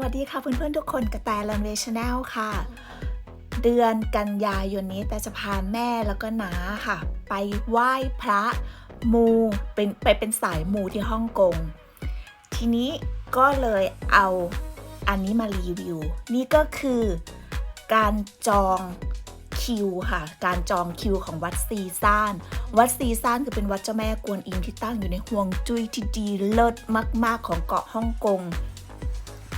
วัสดีค่ะเพื่อนๆทุกคนกระแตลันเวชแนลค่ะ เดือนกันยายนนี้แต่จะพาแม่แล้วก็น้าค่ะ ไปไหว้พระมูเป็นไปเป็นสายมูที่ฮ่องกง ทีนี้ก็เลยเอาอันนี้มารีวิว นี่ก็คือการจองคิวค่ะ การจองคิวของวัดซีซาน วัดซีซานคือเป็นวัดเจ้าแม่กวนอิมที่ตั้งอยู่ในห่วงจุ้ยที่ดีเลิศมาก ๆ ของเกาะฮ่องกง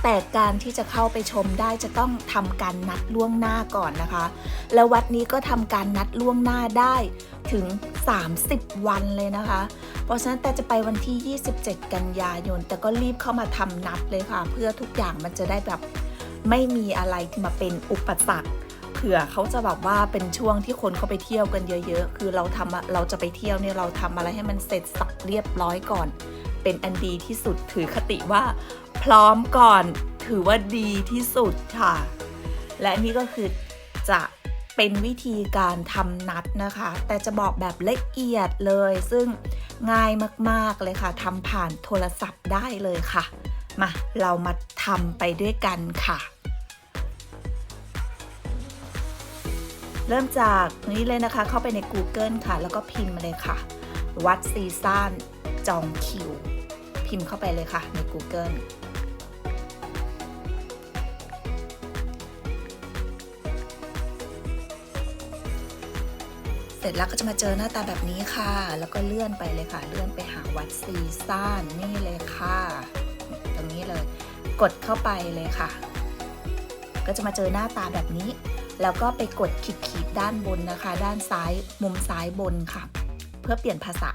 แต่การที่จะเข้าไปชมได้จะต้องทำการนัดล่วงหน้าก่อนนะคะ แล้ววัดนี้ก็ทำการนัดล่วงหน้าได้ถึง 30 วันเลยนะคะ เพราะฉะนั้นแต่จะไปวันที่ 27 กันยายน แต่ก็รีบเข้ามาทำนัดเลยค่ะ เพื่อทุกอย่างมันจะได้แบบไม่มีอะไรมาเป็นอุปสรรคเผื่อเขาจะแบบว่าเป็นช่วงที่คนเขาไปเที่ยวกันเยอะ ๆ คือเราทำอะเราจะไปเที่ยวเนี่ยเราทำอะไรให้มันเสร็จสับเรียบร้อยก่อน เป็นอันดีที่สุดถือคติว่า พร้อมก่อนถือว่าดีที่สุดค่ะ และนี่ก็คือจะเป็นวิธีการทำนัดนะคะ แต่จะบอกแบบละเอียดเลย ซึ่งง่ายมากๆเลยค่ะทำผ่านโทรศัพท์ได้เลยค่ะ มาเรามาทำไปด้วยกันค่ะ เริ่มจากนี้เลยนะคะ เข้าไปใน Google ค่ะ แล้วก็พิมพ์มาเลยค่ะ วัดซีซานจองคิว พิมพ์เข้าไปเลยค่ะใน Google เสร็จแล้วก็จะมาเจอหน้าตาแบบนี้ค่ะ แล้วก็เลื่อนไปเลยค่ะ เลื่อนไปหาวัดซีซ่านนี่เลยค่ะ ตรงนี้เลย กดเข้าไปเลยค่ะ ก็จะมาเจอหน้าตาแบบนี้ แล้วก็ไปกดขีดๆด้านบนนะคะ ด้านซ้ายมุมซ้ายบนค่ะ เพื่อเปลี่ยนภาษา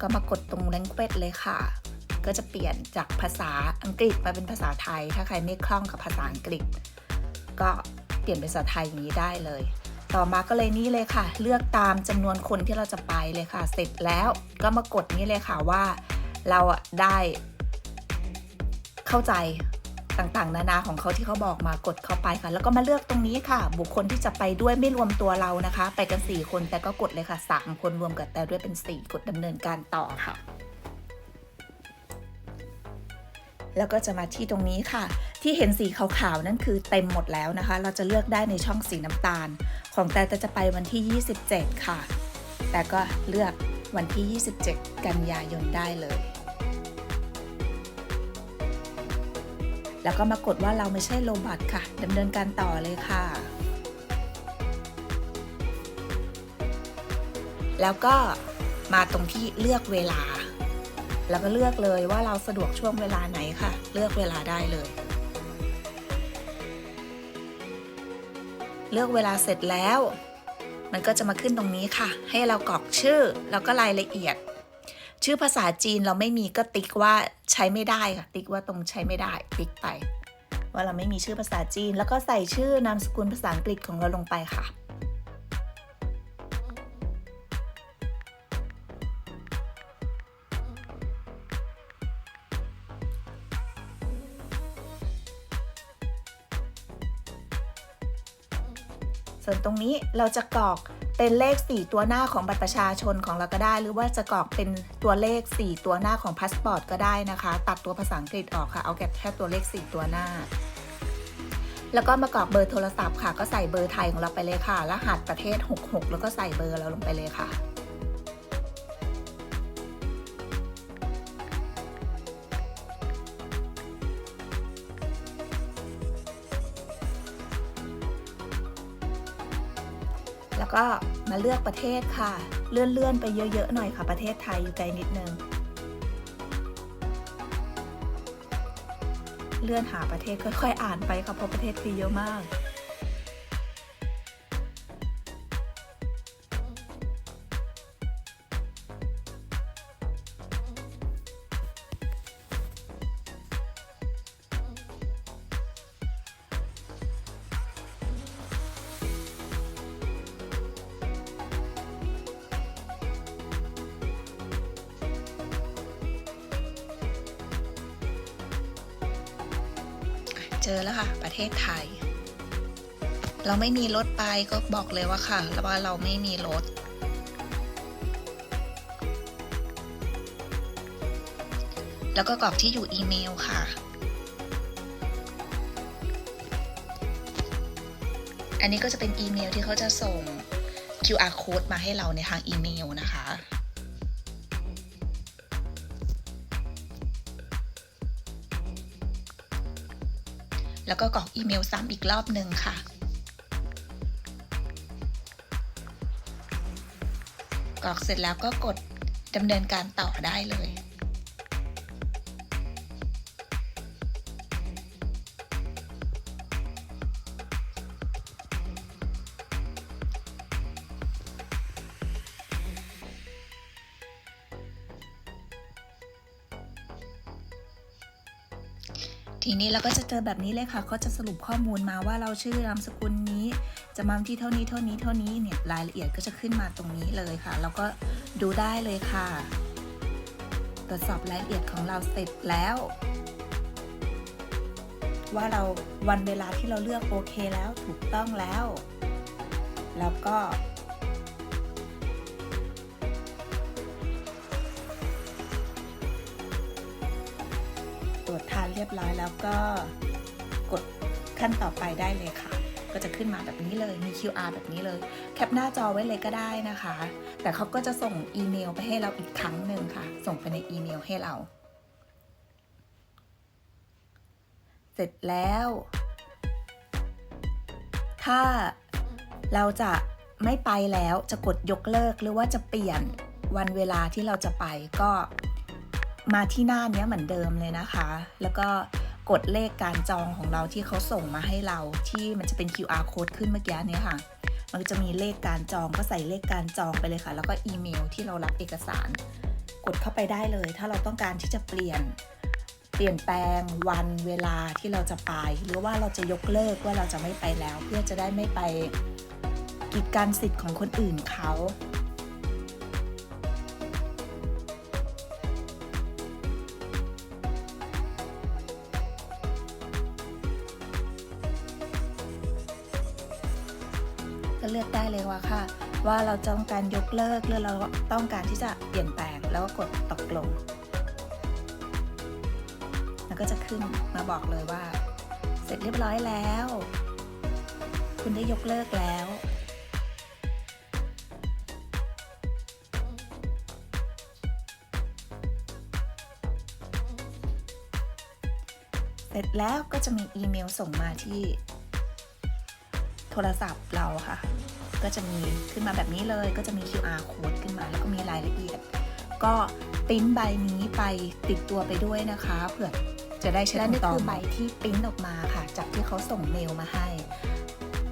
ก็มากดตรง language เลยค่ะก็จะเปลี่ยนจากภาษาอังกฤษมาเป็นภาษาไทย ถ้าใครไม่คล่องกับภาษาอังกฤษ ก็เปลี่ยนเป็นภาษาไทยอย่างนี้ได้เลย ต่อมาก็เลยนี่เลยค่ะ เลือกตามจำนวนคนที่เราจะไปเลยค่ะ เสร็จแล้วก็มากดนี่เลยค่ะว่า เราอะได้เข้าใจต่างๆ นานาของเขาที่เขาบอกมากดเข้าไปค่ะ แล้วก็มาเลือกตรงนี้ค่ะ บุคคลที่จะไปด้วยไม่รวมตัวเรานะคะ ไปกัน 4 คนแต่ก็กดเลยค่ะ3คนรวมกับแต่ด้วยเป็น 4 กดดำเนินการต่อค่ะ แล้วก็จะมาที่ตรงนี้ค่ะ ที่เห็นสีขาวๆนั่นคือเต็มหมดแล้วนะคะ เราจะเลือกได้ในช่องสีน้ำตาล ของแต่จะไปวันที่ 27 ค่ะ แต่ก็เลือกวันที่ 27 กันยายนได้เลย แล้วก็มากดว่าเราไม่ใช่โลบัตค่ะดำเนินการต่อเลยค่ะ แล้วก็มาตรงที่เลือกเวลา แล้วก็เลือกเลยว่าเราสะดวกช่วงเวลาไหนค่ะ เลือกเวลาได้เลย เลือกเวลาเสร็จแล้ว มันก็จะมาขึ้นตรงนี้ค่ะ ให้เรากรอกชื่อแล้วก็รายละเอียด ชื่อภาษาจีนเราไม่มีก็ติ๊กว่าใช้ไม่ได้ค่ะ ติ๊กว่าตรงใช้ไม่ได้ ติ๊กไป ว่าเราไม่มีชื่อภาษาจีน แล้วก็ใส่ชื่อนามสกุลภาษาอังกฤษของเราลงไปค่ะ ส่วนตรงนี้เราจะกรอกเป็นเลข 4 ตัวหน้าของบัตรประชาชนของเราก็ได้ หรือว่าจะกรอกเป็นตัวเลข 4 ตัวหน้าของพาสปอร์ตก็ได้นะคะ ตัดตัวภาษาอังกฤษออกค่ะ เอาแค่ตัวเลข 4 ตัวหน้า แล้วก็มากรอกเบอร์โทรศัพท์ค่ะ ก็ใส่เบอร์ไทยของเราไปเลยค่ะ รหัสประเทศ 66 แล้วก็ใส่เบอร์เราลงไปเลยค่ะ แล้วก็มาเลือกประเทศค่ะเลื่อนเลื่อนๆไปเยอะๆหน่อยค่ะประเทศไทยอยู่ไกลนิดนึง เลื่อนหาประเทศค่อยๆอ่านไปค่ะเพราะประเทศคือเยอะมาก เจอแล้วค่ะ ประเทศไทย เราไม่มีรถไปก็บอกเลยว่าค่ะแล้วว่าเราไม่มีรถ แล้วก็กรอกที่อยู่อีเมลค่ะ อันนี้ก็จะเป็นอีเมลที่เขาจะส่ง QR code มาให้เราในทางอีเมลนะคะ แล้วก็กรอกอีเมลซ้ำอีกรอบหนึ่งค่ะกรอกเสร็จแล้วก็กดดำเนินการต่อได้เลย ทีนี้เราก็จะเจอแบบนี้เลยค่ะเขาจะสรุปข้อมูลมาว่าเราชื่อนามสกุลนี้จะมาที่เท่านี้เท่านี้เท่านี้เนี่ยรายละเอียดก็จะขึ้นมาตรงนี้เลยค่ะ แล้วก็ดูได้เลยค่ะ ตรวจสอบรายละเอียดของเราเสร็จแล้วว่าเราวันเวลาที่เราเลือกโอเคแล้วถูกต้องแล้ว แล้วก็ เรียบร้อยแล้วก็กดขั้นต่อไปได้เลยค่ะ ก็จะขึ้นมาแบบนี้เลยมี QR แบบนี้เลย แคปหน้าจอไว้เลยก็ได้นะคะ แต่เขาก็จะส่งอีเมลไปให้เราอีกครั้งหนึ่งค่ะ ส่งไปในอีเมลให้เรา เสร็จแล้ว ถ้าเราจะไม่ไปแล้วจะกดยกเลิกหรือว่าจะเปลี่ยนวันเวลาที่เราจะไปก็ มาที่หน้านี้เหมือนเดิมเลยนะคะ แล้วก็กดเลขการจองของเราที่เขาส่งมาให้เราที่มันจะเป็น QR code ขึ้นเมื่อกี้นี้ค่ะ มันจะมีเลขการจองก็ใส่เลขการจองไปเลยค่ะ แล้วก็อีเมลที่เรารับเอกสาร กดเข้าไปได้เลย ถ้าเราต้องการที่จะเปลี่ยนเปลี่ยนแปลงวันเวลาที่เราจะไป หรือว่าเราจะยกเลิกว่าเราจะไม่ไปแล้ว เพื่อจะได้ไม่ไปกีดกันสิทธิ์ของคนอื่นเขา ก็เลือกได้เลยว่าค่ะ ว่าเราจะต้องการยกเลิกหรือเราต้องการที่จะเปลี่ยนแปลงแล้วก็กดตกลงแล้วก็จะขึ้นมาบอกเลยว่า เสร็จเรียบร้อยแล้ว คุณได้ยกเลิกแล้วเสร็จแล้วก็จะมีอีเมลส่งมาที่ โทรศัพท์เราค่ะ ก็จะมีขึ้นมาแบบนี้เลย ก็จะมี QR code ขึ้นมาแล้วก็มีรายละเอียด ก็ปริ้นใบนี้ไปติดตัวไปด้วยนะคะเผื่อจะได้ใช้และนี่คือใบที่ปริ้นออกมาค่ะ จากที่เขาส่งเมลมาให้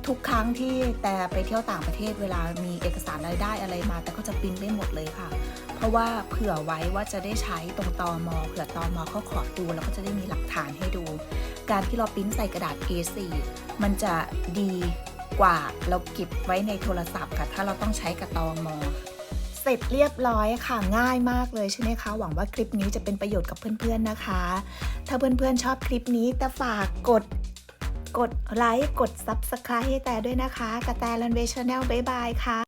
ทุกครั้งที่แต่ไปเที่ยวต่างประเทศเวลามีเอกสารรายได้อะไรมา แต่ก็จะปริ้นไม่หมดเลยค่ะ เพราะว่าเผื่อไว้ว่าจะได้ใช้ตรงตอมอเผื่อตอมอเขาขอดูแล้วก็จะได้มีหลักฐานให้ดู การที่เราปริ้นใส่กระดาษ A4 มันจะดี กว่าเราเก็บไว้ในโทรศัพท์ค่ะ ถ้าเราต้องใช้กับตอมอเสร็จเรียบร้อยค่ะง่ายมากเลยใช่ไหมคะ หวังว่าคลิปนี้จะเป็นประโยชน์กับเพื่อนๆนะคะ ถ้าเพื่อนๆชอบคลิปนี้แต่ฝากกดกดไลค์กด Subscribe ให้แต่ด้วยนะคะกระแตลันเวชแนลบ๊ายบายค่ะ